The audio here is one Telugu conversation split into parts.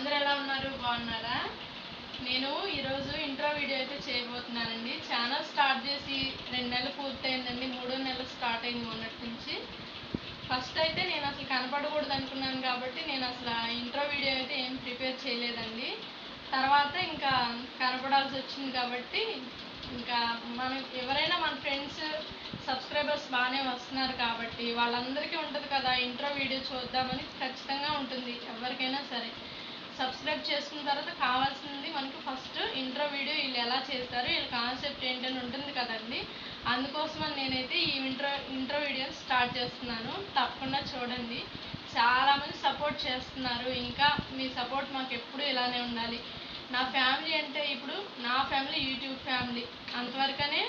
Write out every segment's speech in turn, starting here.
అందరు ఎలా ఉన్నారు? బాగున్నారా? నేను ఈరోజు ఇంట్రో వీడియో అయితే చేయబోతున్నానండి. ఛానల్ స్టార్ట్ చేసి రెండు నెలలు పూర్తయిందండి. మూడో నెలలు స్టార్ట్ అయింది మొన్నటి నుంచి. ఫస్ట్ అయితే నేను అసలు కనపడకూడదు అనుకున్నాను కాబట్టి నేను అసలు ఇంట్రో వీడియో అయితే ఏం ప్రిపేర్ చేయలేదండి. తర్వాత ఇంకా కనపడాల్సి వచ్చింది కాబట్టి ఇంకా మనం ఎవరైనా మన ఫ్రెండ్స్ సబ్స్క్రైబర్స్ బాగానే వస్తున్నారు కాబట్టి వాళ్ళందరికీ ఉంటుంది కదా ఇంట్రో వీడియో చూద్దామని ఖచ్చితంగా ఉంటుంది. ఎవరికైనా సరే. సబ్స్క్రైబ్ చేసుకున్న తర్వాత కావాల్సింది మనకి ఫస్ట్ ఇంట్రో వీడియో వీళ్ళు ఎలా చేస్తారు వీళ్ళ కాన్సెప్ట్ ఏంటని ఉంటుంది కదండి. అందుకోసమని నేనైతే ఈ ఇంట్రో ఇంట్రో వీడియోని స్టార్ట్ చేస్తున్నాను. తప్పకుండా చూడండి. చాలామంది సపోర్ట్ చేస్తున్నారు. ఇంకా మీ సపోర్ట్ మాకు ఎప్పుడు ఇలానే ఉండాలి. నా ఫ్యామిలీ అంటే ఇప్పుడు నా ఫ్యామిలీ యూట్యూబ్ ఫ్యామిలీ. అంతవరకనే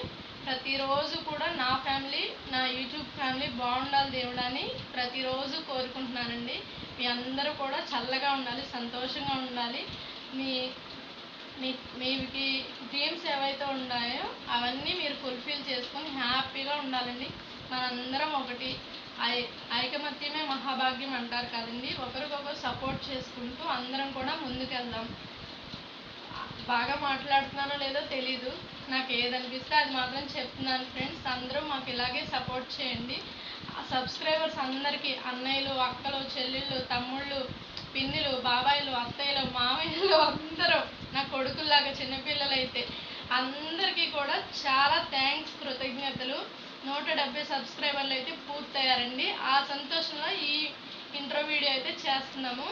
ప్రతిరోజు కూడా నా ఫ్యామిలీ నా యూట్యూబ్ ఫ్యామిలీ బాగుండాలి దేవుడు అని ప్రతిరోజు కోరుకుంటున్నానండి. మీ అందరూ కూడా చల్లగా ఉండాలి సంతోషంగా ఉండాలి. మీ మీ మీకు డ్రీమ్స్ ఏవైతే ఉన్నాయో అవన్నీ మీరు ఫుల్ఫిల్ చేసుకొని హ్యాపీగా ఉండాలండి. మనందరం ఒకటి ఐ ఐకమత్యమే మహాభాగ్యం అంటారు కదండి. ఒకరికొకరు సపోర్ట్ చేసుకుంటూ అందరం కూడా ముందుకెళ్దాం. బాగా మాట్లాడుతున్నానో లేదో తెలీదు. నాకు ఏదనిపిస్తే అది మాత్రం చెప్తున్నాను ఫ్రెండ్స్. అందరూ మాకు ఇలాగే సపోర్ట్ చేయండి. సబ్స్క్రైబర్స్ అందరికీ అన్నయ్యలు అక్కలు చెల్లెళ్ళు తమ్ముళ్ళు పిన్నిలు బాబాయిలు అత్తయ్యలు మామయ్యలు అందరూ నా కొడుకుల్లాగా చిన్నపిల్లలు అయితే అందరికీ కూడా చాలా థ్యాంక్స్ కృతజ్ఞతలు. నూట డెబ్బై సబ్స్క్రైబర్లు అయితే పూర్తయ్యారండి. ఆ సంతోషంలో ఈ ఇంట్రో వీడియో అయితే చేస్తున్నాము.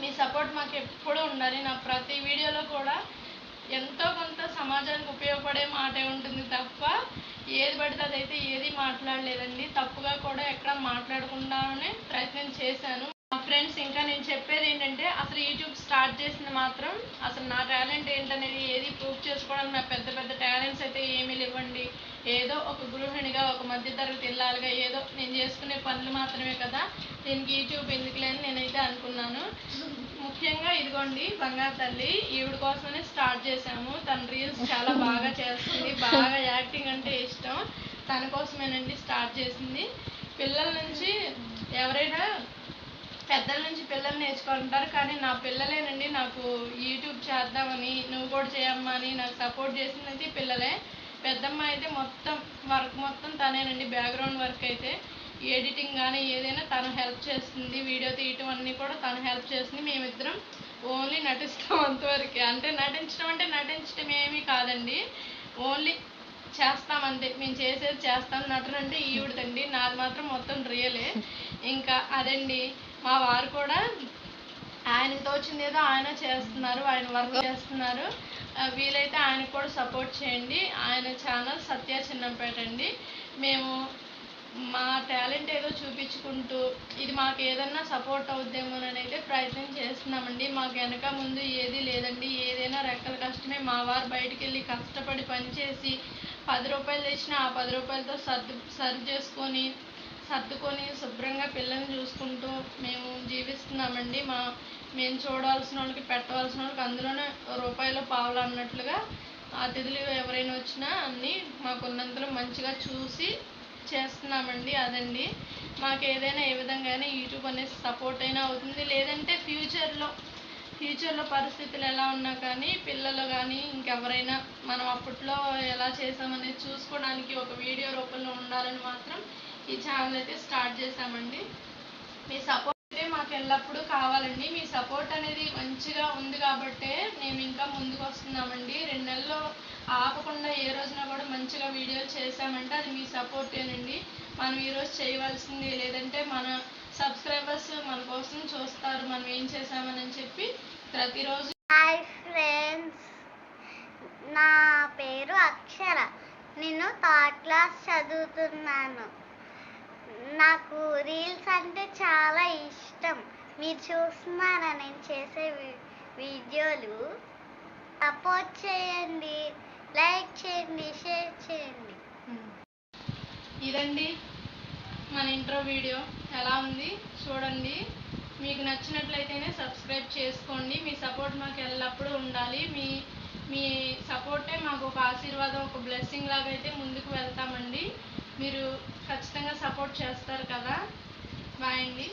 మీ సపోర్ట్ మాకు ఎప్పుడూ ఉండాలి. నా ప్రతి వీడియోలో కూడా ఎంతో కొంత సమాజానికి ఉపయోగపడే మాటే ఉంటుంది తప్ప ఏది పడితే అదైతే ఏది మాట్లాడలేదండి. తప్పుగా కూడా ఎక్కడ మాట్లాడకుండానే ప్రయత్నం చేశాను. ఫ్రెండ్స్ ఇంకా నేను చెప్పేది ఏంటంటే అసలు యూట్యూబ్ స్టార్ట్ చేసింది మాత్రం అసలు నా టాలెంట్ ఏంటనేది ఏది ప్రూవ్ చేసుకోవడానికి నా పెద్ద పెద్ద టాలెంట్స్ అయితే ఏమీ లేవండి. ఏదో ఒక గృహిణిగా ఒక మధ్యతరగతి ఇల్లాలుగా ఏదో నేను చేసుకునే పనులు మాత్రమే కదా. దీనికి యూట్యూబ్ ఎందుకులేని నేనైతే అనుకున్నాను. ముఖ్యంగా ఇదిగోండి బంగారు తల్లి ఈవిడ కోసమనే స్టార్ట్ చేశాము. తన రీల్స్ చాలా బాగా చేస్తుంది. బాగా యాక్టింగ్ అంటే ఇష్టం. తన కోసమేనండి స్టార్ట్ చేసింది. పిల్లల నుంచి ఎవరైనా పెద్దల నుంచి పిల్లలు నేర్చుకుంటారు కానీ నా పిల్లలేనండి. నాకు యూట్యూబ్ చేద్దామని నువ్వు కూడా చేయమ్మా అని నాకు సపోర్ట్ చేసింది పిల్లలే. పెద్దమ్మ అయితే మొత్తం వర్క్ మొత్తం తనేనండి. బ్యాక్గ్రౌండ్ వర్క్ అయితే ఎడిటింగ్ కానీ ఏదైనా తను హెల్ప్ చేస్తుంది. వీడియో తీయటం అన్నీ కూడా తను హెల్ప్ చేస్తుంది. మేమిద్దరం ఓన్లీ నటిస్తాం అంతవరకే. అంటే నటించడం అంటే నటించడం ఏమీ కాదండి. ఓన్లీ చేస్తాం అంతే. మేము చేసేది చేస్తాం. నటన అంటే ఈవిడదండి. నాది మాత్రం మొత్తం రియలే ఇంకా అదండి. మా వారు కూడా ఆయనకు తోచింది ఏదో ఆయన చేస్తున్నారు ఆయన వర్క్ చేస్తున్నారు. వీలైతే ఆయనకు కూడా సపోర్ట్ చేయండి. ఆయన ఛానల్ సత్య చిన్నంపేట అండి. మేము మా టాలెంట్ ఏదో చూపించుకుంటూ ఇది మాకు ఏదన్నా సపోర్ట్ అవుద్దేమోనని అయితే ప్రయత్నం చేస్తున్నామండి. మాకు వెనక ముందు ఏది లేదండి. ఏదైనా రెక్కల కష్టమే. మా వారు బయటికి వెళ్ళి కష్టపడి పనిచేసి పది రూపాయలు తెచ్చినా ఆ పది రూపాయలతో సర్దు సర్వ్ చేసుకొని సర్దుకొని శుభ్రంగా పిల్లల్ని చూసుకుంటూ జీవిస్తున్నామండి. మా మేము చూడాల్సిన వాళ్ళకి పెట్టవలసిన వాళ్ళకి అందులోనే రూపాయలు పావులు అన్నట్లుగా అతిథులు ఎవరైనా వచ్చినా అన్నీ మాకున్నంతలో మంచిగా చూసి చేస్తున్నామండి అదండి. మాకు ఏదైనా ఏ విధంగానే యూట్యూబ్ అనేది సపోర్ట్ అయినా అవుతుంది. లేదంటే ఫ్యూచర్లో ఫ్యూచర్లో పరిస్థితులు ఎలా ఉన్నా కానీ పిల్లలు కానీ ఇంకెవరైనా మనం అప్పట్లో ఎలా చేసామనేది చూసుకోవడానికి ఒక వీడియో రూపంలో ఉండాలని మాత్రం ఈ ఛానల్ అయితే స్టార్ట్ చేశామండి. మీ సపోర్ట్ ఎల్లప్పుడూ కావాలండి. మీ సపోర్ట్ అనేది మంచిగా ఉంది కాబట్టే మేము ఇంకా ముందుకు వస్తున్నామండి. రెండు నెలలు ఆపకుండా ఏ రోజున కూడా మంచిగా వీడియోలు చేసామంటే అది మీ సపోర్టేనండి మనం ఈరోజు చేయవలసింది లేదంటే మన సబ్స్క్రైబర్స్ మన కోసం చూస్తారు. మనం ఏం చేసామని చెప్పి ప్రతిరోజు హాయ్ ఫ్రెండ్స్. నా పేరు అక్షర. నేను థర్డ్ క్లాస్ చదువుతున్నాను. నాకు రీల్స్ అంటే చాలా ఇష్టం. మీరు చూస్తున్నారా నేను చేసే వీడియోలు? సపోర్ట్ చేయండి లైక్ చేయండి షేర్ చేయండి. ఇదండి మన ఇంట్రో వీడియో. ఎలా ఉంది? చూడండి. మీకు నచ్చినట్లయితేనే సబ్స్క్రైబ్ చేసుకోండి. మీ సపోర్ట్ మాకు ఎల్లప్పుడూ ఉండాలి. మీ మీ సపోర్టే మాకు ఒక ఆశీర్వాదం ఒక బ్లెస్సింగ్ లాగా అయితే ముందుకు వెళ్తామండి. మీరు ఖచ్చితంగా సపోర్ట్ చేస్తారు కదా? బాయ్ అండి.